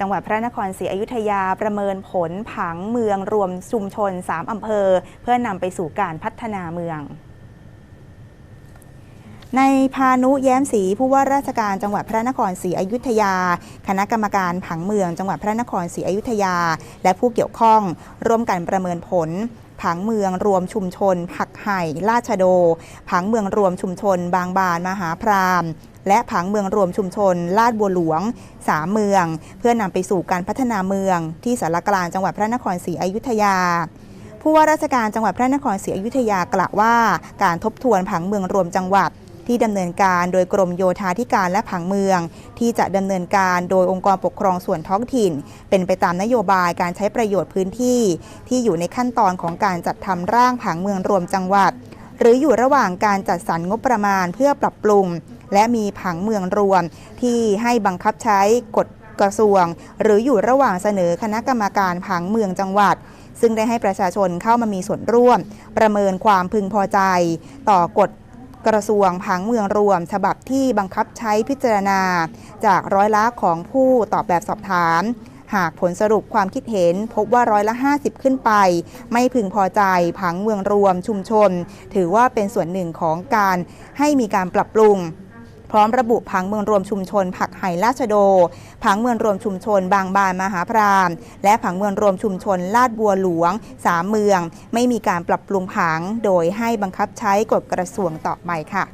จังหวัดพระนครศรีอยุธยาประเมินผลผังเมืองรวมชุมชน 3 อำเภอ เพื่อนำไปสู่การพัฒนาเมือง ในพานุแย้มศรีผู้ว่าราชการจังหวัดพระนครศรีอยุธยา คณะกรรมการผังเมืองจังหวัดพระนครศรีอยุธยา และผู้เกี่ยวข้อง ร่วมกันประเมินผลผังเมืองรวมชุมชน ผักไห่ลาดชโด ผังเมืองรวมชุมชน บางบานมหาพรามและผังเมืองรวมชุมชน ลาดบัวหลวงสามเมือง เพื่อนำไปสู่การพัฒนาเมือง ที่สารกลางจังหวัดพระนครศรีอยุธยาผู้ว่าราชการจังหวัดพระนครศรีอยุธยากล่าวว่า การทบทวนผังเมืองรวมจังหวัด ที่ดำเนินการโดยกรมโยธาธิการและผังเมือง ที่จะดำเนินการโดยองค์กรปกครองส่วนท้องถิ่น เป็นไปตามนโยบายการใช้ประโยชน์พื้นที่ ที่อยู่ในขั้นตอนของการจัดทำร่างผังเมืองรวมจังหวัด หรืออยู่ระหว่างการจัดสรรงบประมาณเพื่อปรับปรุง และมีผังเมืองรวม ที่ให้บังคับใช้กฎกระทรวง หรืออยู่ระหว่างเสนอคณะกรรมการผังเมืองจังหวัดซึ่งได้ให้ประชาชนเข้ามามีส่วนร่วม ประเมินความพึงพอใจ ต่อกฎ กระทรวงผังเมืองรวม ฉบับที่บังคับใช้พิจารณา จากร้อยละของผู้ตอบแบบสอบถาม หากผลสรุปความคิดเห็นพบว่าร้อยละ 50 ขึ้นไป ไม่พึงพอใจผังเมืองรวมชุมชน ถือว่าเป็นส่วนหนึ่งของการให้มีการปรับปรุง พร้อมระบุผังเมืองรวมชุมชน ผักไห่ราชโด ผังเมืองรวมชุมชน บางบานมหาพรามและผังเมืองรวมชุมชนลาดบัวหลวงสามเมือง ไม่มีการปรับปรุงผัง โดยให้บังคับใช้กฎกระทรวงต่อไปค่ะ